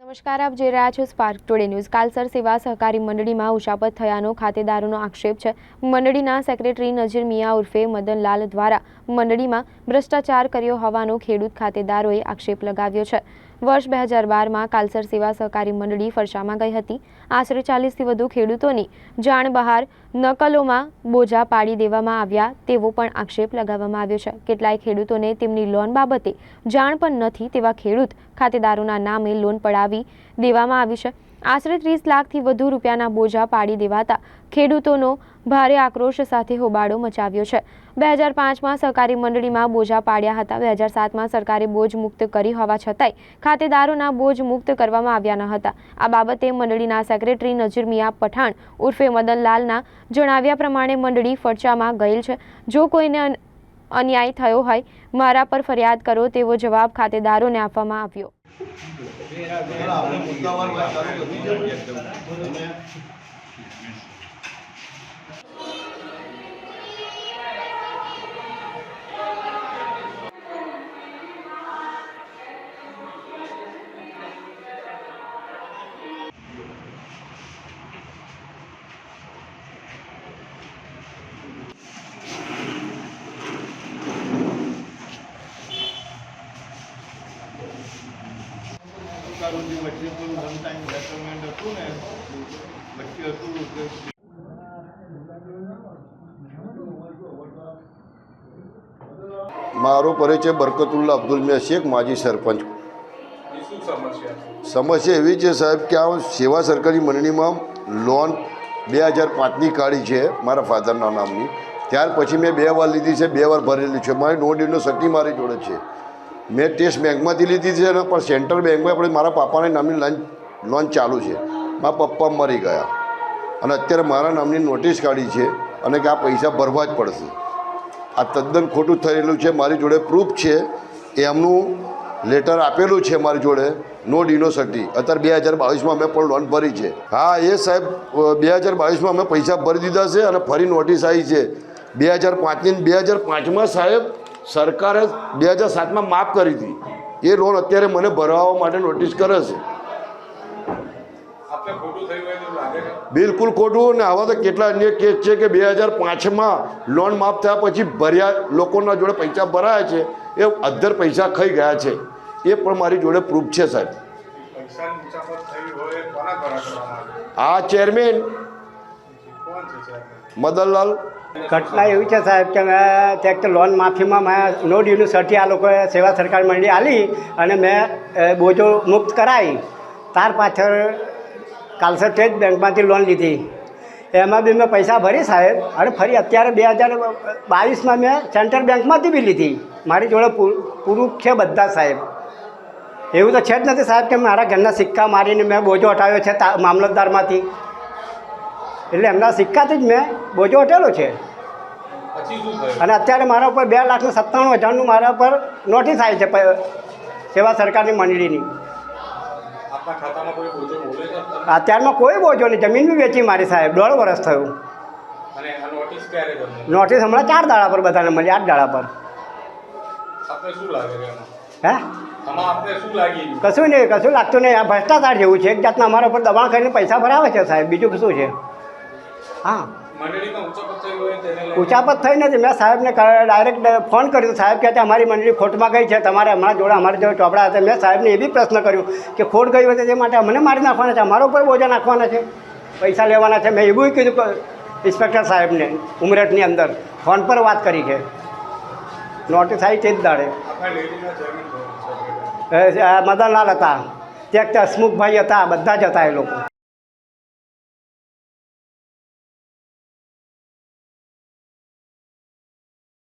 નમસ્કાર, આપ જોઈ રહ્યા છો સ્પાર્ક ટુડે ન્યૂઝ કાલસર સેવા સહકારી મંડળીમાં ઉશાપત થયાનો ખાતેદારોનો આક્ષેપ છે. મંડળીના સેક્રેટરી નજીર મિયા ઉર્ફે મદનલાલ દ્વારા મંડળીમાં ભ્રષ્ટાચાર કર્યો હોવાનો ખેડૂત ખાતેદારોએ આક્ષેપ લગાવ્યો છે. વર્ષ બે હજાર બારમાં કાલસર સેવા સહકારી મંડળી ફરસામાં ગઈ હતી. આશરે ચાલીસથી વધુ ખેડૂતોની જાણ બહાર નકલોમાં બોજા પાડી દેવામાં આવ્યા તેવો પણ આક્ષેપ લગાવવામાં આવ્યો છે. કેટલાય ખેડૂતોને તેમની લોન બાબતે જાણ પણ નથી તેવા ખેડૂત ખાતેદારોના નામે લોન પડાવી દેવામાં આવી છે. આશરે ત્રીસ લાખથી વધુ રૂપિયાના બોજા પાડી દેવાતા ખેડૂતોનો ભારે આક્રોશ સાથે હોબાળો મચાવ્યો છે. બે હજાર પાંચમાં સહકારી મંડળીમાં બોજા પાડ્યા હતા. બે હજાર સાતમાં સરકારે બોજ મુક્ત કરી હોવા છતાંય ખાતેદારોના બોજ મુક્ત કરવામાં આવ્યા ન હતા. આ બાબતે મંડળીના સેક્રેટરી નજીર મિયા પઠાણ ઉર્ફે મદનલાલના જણાવ્યા પ્રમાણે મંડળી ફરચામાં ગયેલ છે. જો કોઈને અન્યાય થયો હોય, મારા પર ફરિયાદ કરો તેવો જવાબ ખાતેદારોને આપવામાં આવ્યો. જે વચ્ચે થોડું time settlement હતું ને વચ્ચે હતું કે મારો પરિચય બરકતુલ્લા અબ્દુલ મિયા શેખ માજી સરપંચ. સમસ્યા એવી છે સાહેબ કે આ સેવા સરકારી મંડળીમાં લોન બે હજાર પાંચની કાઢી છે મારા ફાધરના નામની. ત્યાર પછી મેં બે વાર લીધી છે બે વાર ભરેલી છે. મારી નો ડીનો સટી મારી જોડે છે. મેં ટેસ્ટ બેંકમાંથી લીધી છે અને પણ સેન્ટ્રલ બેંકમાં આપણે મારા પાપાના નામની લોન લોન ચાલુ છે. મારા પપ્પા મરી ગયા. અને અત્યારે મારા નામની નોટિસ કાઢી છે અને કે આ પૈસા ભરવા જ પડશે. આ તદ્દન ખોટું થયેલું છે, મારી જોડે પ્રૂફ છે. એમનું લેટર આપેલું છે મારી જોડે નો ડિનોસટી અત્યારે બે હજાર બાવીસમાં મેં પણ લોન ભરી છે. હા, એ સાહેબ બે હજાર બાવીસમાં અમે પૈસા ભરી દીધા છે અને ફરી નોટિસ આવી છે. બે હજાર પાંચની બે હજાર પાંચમાં સાહેબ સરકારે બે હજાર સાતમાં માફ કરી હતી. એ લોન અત્યારે મને ભરાવવા માટે નોટિસ કરે છે. બિલકુલ ખોટું ને આવા તો કેટલા અન્ય કેસ છે કે બે હજાર પાંચમાં લોન માફ થયા પછી ભર્યા લોકોના જોડે પૈસા ભરાયા છે. એ અધ્ધર પૈસા ખાઈ ગયા છે. એ પણ મારી જોડે પ્રૂફ છે સાહેબ. આ ચેરમેન કોણ છે ચેરમેન મદનલાલ. ઘટના એવી છે સાહેબ કે મેં તો લોન માફીમાં મેં નો ડ્યુનું સર્ટી આ લોકોએ સેવા સરકાર મંડળી આલી અને મેં બોજો મુક્ત કરાવી તાર પાછળ કાલસર સ્ટેટ બેંકમાંથી લોન લીધી. એમાં બી મેં પૈસા ભરી સાહેબ. અને ફરી અત્યારે બે હજાર બાવીસમાં મેં સેન્ટ્રલ બેંકમાંથી બી લીધી. મારી જોડે પૂરું છે બધા સાહેબ. એવું તો છે જ નથી સાહેબ કે મારા ઘરના સિક્કા મારીને મેં બોજો હટાવ્યો છે મામલતદારમાંથી. એટલે એમના સિક્કાથી જ મેં બોજો હટેલો છે. અને અત્યારે મારા ઉપર બે લાખનું સત્તાણું હજારનું મારા ઉપર નોટિસ આવી છે સેવા સરકારની મંડળીની. અત્યારમાં કોઈ બોજો નહીં જમીન બી વેચી મારી સાહેબ દોઢ વર્ષ થયું. નોટિસ હમણાં ચાર દાડા પર બધાને મળી આઠ દાડા પર. હે? કશું નહીં કશું લાગતું નહીં. આ ભ્રષ્ટાચાર જેવું છે. એક જાતના અમારા ઉપર દબાણ કરીને પૈસા ભરાવે છે સાહેબ. બીજું શું છે? હા. ઉચાપત થઈ નથી. મેં સાહેબને ડાયરેક્ટ ફોન કર્યો સાહેબ કહેતા અમારી મંડળી ખોટમાં ગઈ છે તમારે હમણાં જોડે અમારા જોડે ચોપડા હતા. મેં સાહેબને એ બી પ્રશ્ન કર્યો કે ખોટ ગઈ હતી તે માટે અમને મારી નાખવાના છે? અમારા ઉપર બોજા નાખવાના છે? પૈસા લેવાના છે? મેં એવું કીધું ઇન્સ્પેક્ટર સાહેબને ઉમરેઠની અંદર. ફોન પર વાત કરી છે. નોટિસ આવી તે જ દાડે મદનલાલ હતા. ત્યાં હસમુખભાઈ હતા બધા જ હતા એ લોકો.